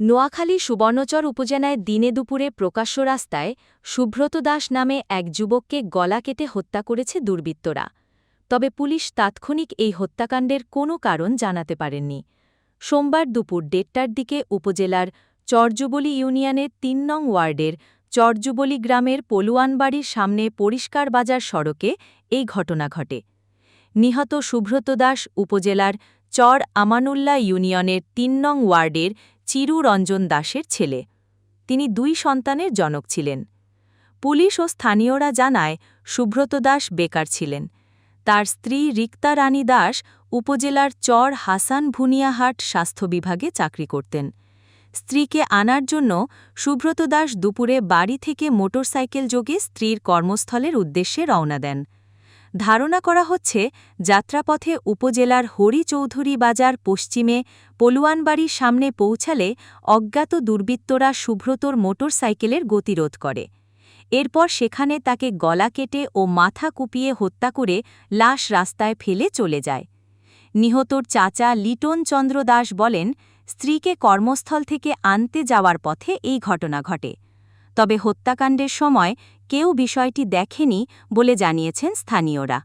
নোয়াখালী সুবর্ণচর উপজেলায় দিনে দুপুরে প্রকাশ্য রাস্তায় সুব্রত দাস নামে এক যুবককে গলা কেটে হত্যা করেছে দুর্বৃত্তরা। তবে পুলিশ তাৎক্ষণিক এই হত্যাকাণ্ডের কোনো কারণ জানাতে পারেননি। সোমবার দুপুর দেড়টার দিকে উপজেলার চরজুবলি ইউনিয়নের তিন নং ওয়ার্ডের চরজুবলি গ্রামের পলুয়ানবাড়ির সামনে পরিষ্কার বাজার সড়কে এই ঘটনা ঘটে। নিহত সুব্রত দাস উপজেলার চর আমানুল্লাহ ইউনিয়নের তিন নং ওয়ার্ডের চিরু রঞ্জন দাসের ছেলে। তিনি দুই সন্তানের জনক ছিলেন। পুলিশ ও স্থানীয়রা জানায়, সুব্রত দাস বেকার ছিলেন। তার স্ত্রী রিক্তা রানী দাস উপজেলার চর হাসান ভুনিয়াহাট স্বাস্থ্য বিভাগে চাকরি করতেন। স্ত্রীকে আনার জন্য সুব্রত দাস দুপুরে বাড়ি থেকে মোটরসাইকেল যোগে স্ত্রীর কর্মস্থলের উদ্দেশ্যে রওনা দেন। ধারণা করা হচ্ছে, যাত্রাপথে উপজেলার হরি চৌধুরী বাজার পশ্চিমে পলুয়ানবাড়ির সামনে পৌঁছালে অজ্ঞাত দুর্বৃত্তরা সুব্রতর মোটরসাইকেলের গতিরোধ করে। এরপর সেখানে তাকে গলা কেটে ও মাথা কুপিয়ে হত্যা করে লাশ রাস্তায় ফেলে চলে যায়। নিহতর চাচা লিটন চন্দ্র দাস বলেন, স্ত্রীকে কর্মস্থল থেকে আনতে যাওয়ার পথে এই ঘটনা ঘটে। তবে হত্যাকাণ্ডের সময় কেউ বিষয়টি দেখেনি বলে জানিয়েছেন স্থানীয়রা।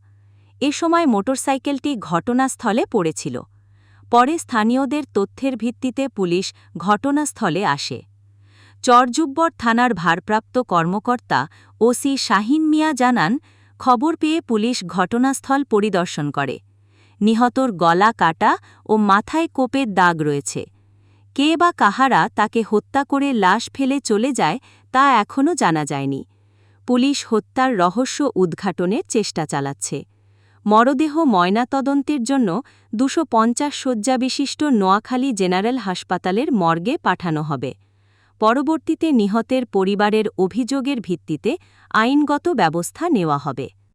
এ সময় মোটরসাইকেলটি ঘটনাস্থলে পড়েছিল। পরে স্থানীয়দের তথ্যের ভিত্তিতে পুলিশ ঘটনাস্থলে আসে। চরজুব্বর থানার ভারপ্রাপ্ত কর্মকর্তা ওসি শাহিন মিয়া জানান, খবর পেয়ে পুলিশ ঘটনাস্থল পরিদর্শন করে। নিহতর গলা কাটা ও মাথায় কোপের দাগ রয়েছে। কে বা কাহারা তাকে হত্যা করে লাশ ফেলে চলে যায় তা এখনও জানা যায়নি। পুলিশ হত্যার রহস্য উদ্ঘাটনের চেষ্টা চালাচ্ছে। মরদেহ ময়নাতদন্তের জন্য দুশো পঞ্চাশ শয্যাবিশিষ্ট নোয়াখালী জেনারেল হাসপাতালের মর্গে পাঠানো হবে। পরবর্তীতে নিহতের পরিবারের অভিযোগের ভিত্তিতে আইনগত ব্যবস্থা নেওয়া হবে।